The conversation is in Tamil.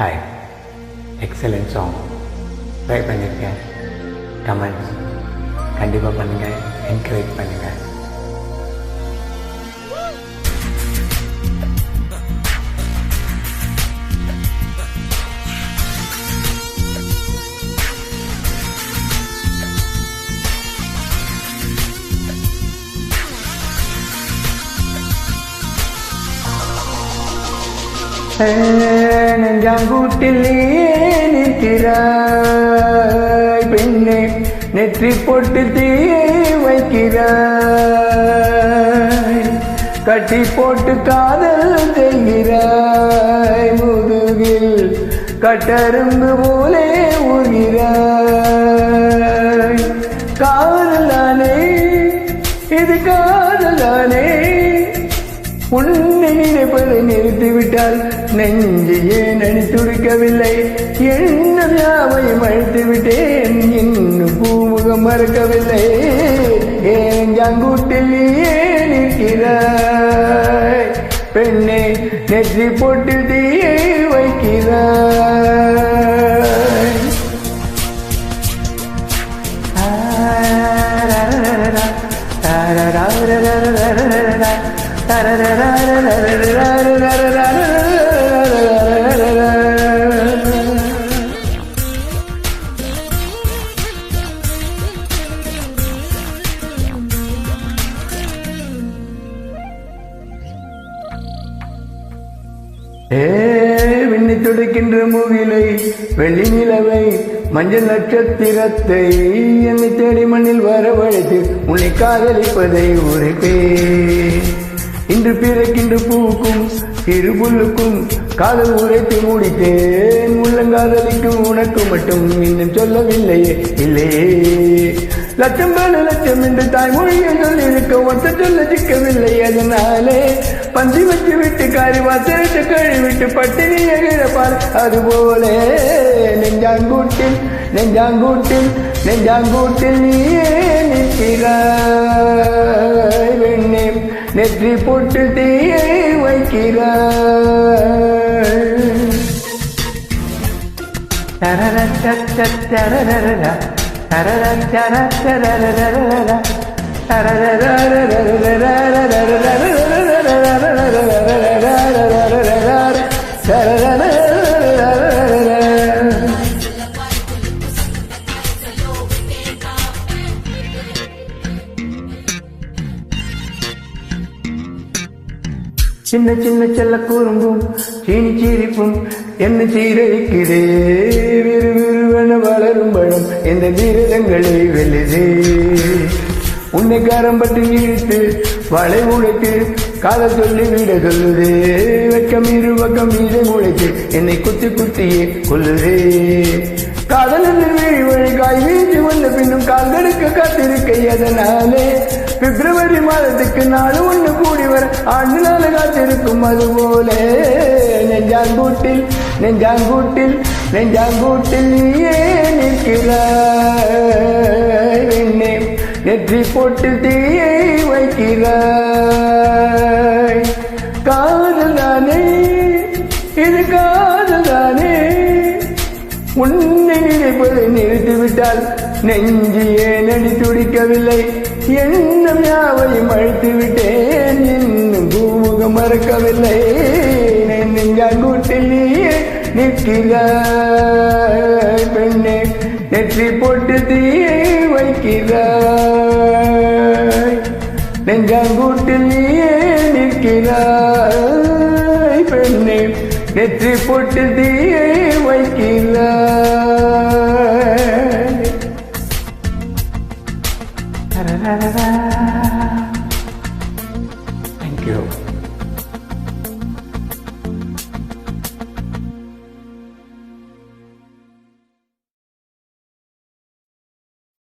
Hi, excellent song. Try பண்ணுங்க கமெண்ட்ஸ் கண்டிப்பாக பண்ணுங்க என்கரேஜ் பண்ணுங்க Hey நெஞ்சாங்கூட்டில் நிற்கிறாய். பெண்ணே நெற்றி போட்டு தீ வைக்கிறாய். கட்டி போட்டு காதல் செய்கிறாய். முதுகில் கட்டரும்பு போலே ஊர்கிறாய். காதலானே இது காதலானே உன்னை நினைப்பதை நிறுத்திவிட்டால் நெஞ்சு ஏன் அணி துடிக்கவில்லை? எண்ணம் யாவையும் அழித்து விட்டேன் இன்னும் பூமுகம் மறக்கவில்லை. ஏன் ஜாங்கூட்டில் ஏன் இருக்கிறாய் பெண்ணே நெற்றி போட்டில் தீயை வைக்கிறாய். ஏ விண்ணி துடிக்கின்ற முகிலை வெள்ளி நிலவை மஞ்சள் நட்சத்திரத்தை என்னை தேடி மண்ணில் வரவழைத்து உன்னை காதலிப்பதை உரைப்பேன். இன்று பிறக்கின்ற பூக்கும் இரு புல்லுக்கும் காதல் உரைத்து முடித்தேன். உள்ளங்காதலிக்கும் உனக்கு மட்டும் இன்னும் சொல்லவில்லையே இல்லையே. லட்சம் மேல லட்சம் என்று தாய்மொழியை சொல்லிருக்க ஒத்த சொல்ல சிக்கவில்லை. அதனாலே பந்தி வச்சு விட்டு காரி வாசலிட்டு கழுவிட்டு பட்டினி எகிழப்பார் அதுபோலே. நெஞ்சாங்கூட்டில் நெஞ்சாங்கூட்டில் நெஞ்சாங்கூட்டில் நீயே நிற்கிறார் நெற்றி போட்டு தீயை வைக்கிறாள் தரர தரர தரர தர தரர தரர சின்ன சின்ன செல்ல குறும்பும் சீனி சீரிப்பும் என்ன சீரழிக்கிறே விறுவிறுவென வளரும் பழம் இந்த வீரதங்களை வெல்லுதே. உன்னை காரம்பட்டு இழுத்து வளை உழைத்து கால சொல்லி விட சொல்லுதே. வெக்கம் இரு பக்கம் மீது முளைத்து என்னை குத்தி குத்தியே கொல்லுதே. காதல் வீழி வழி காய் வீசி வந்த பின்னும் கால் கடுக்க காத்திருக்கை அதனாலே பிப்ரவரி மாதத்துக்கு நாலு ஒன்று கூடி வர. ஆண்டு நாள் காத்திருக்கும் அது போல. நெஞ்சாங்கூட்டில் நெஞ்சாங்கூட்டில் நெஞ்சாங்கூட்டில் நீயே நிற்கிறாய். வெண்ணே நெற்றி போட்டு தீயை வைக்கிறாய். காதல் தானே இது காதல் தானே. உன்னை நினைப்பதை நிறுத்திவிட்டால் நெஞ்சு ஏனடி துடிக்கவில்லை? எண்ணம் யாவையும் அழைத்து விட்டேன் இன்னும் பூமுகம் மறக்கவில்லை. நெஞ்சாங்கூட்டில் நீயே நிற்கிறாய் பெண்ணே. நெற்றி போட்டு தீயை வைக்கிறாய். நெஞ்சாங்கூட்டில் நீயே நிற்கிறாய் பெண்ணே. நெற்றி போட்டு தீயை da, da, da.